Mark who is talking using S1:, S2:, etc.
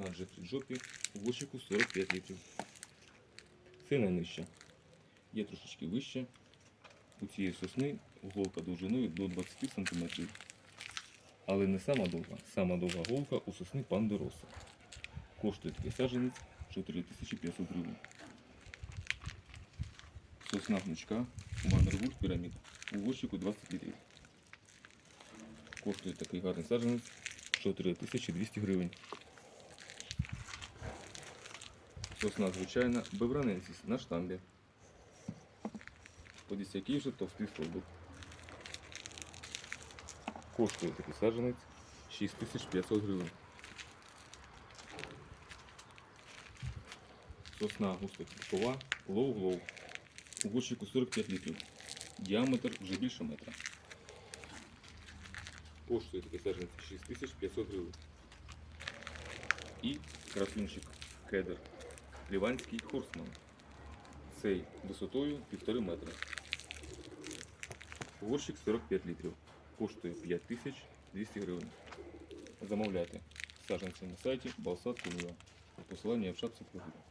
S1: Сосна Джефрі Джопі у горщику 45 літрів. Це найнижча. Є трошечки вище. У цієї сосни голка довжиною до 20 см. Але не сама довга. Сама довга голка у сосни Пандероса. Коштує такий саджанець 4500 гривень. Сосна гнучка Маннервуд пірамід у горщику 20 літрів. Коштує такий гарний саджанець 4200 гривень. Сосна звичайна Бевраненсіс на штамбі. Подивіться, який вже товстий стовбур. Коштує такий саджанець 6500 гривень. Сосна густоквіткова лоу-лоу. У горщику 45 літрів. Діаметр вже більше метра. Коштує такий саджанець 6500 гривень. І красунчик кедр. Ліванський хорсман. Цей висотою 1,5 метра. Горщик 45 літрів. Коштує 5200 гривень. Замовляйте саджанці на сайті Балсат.ua. Посилання в шапці профілю.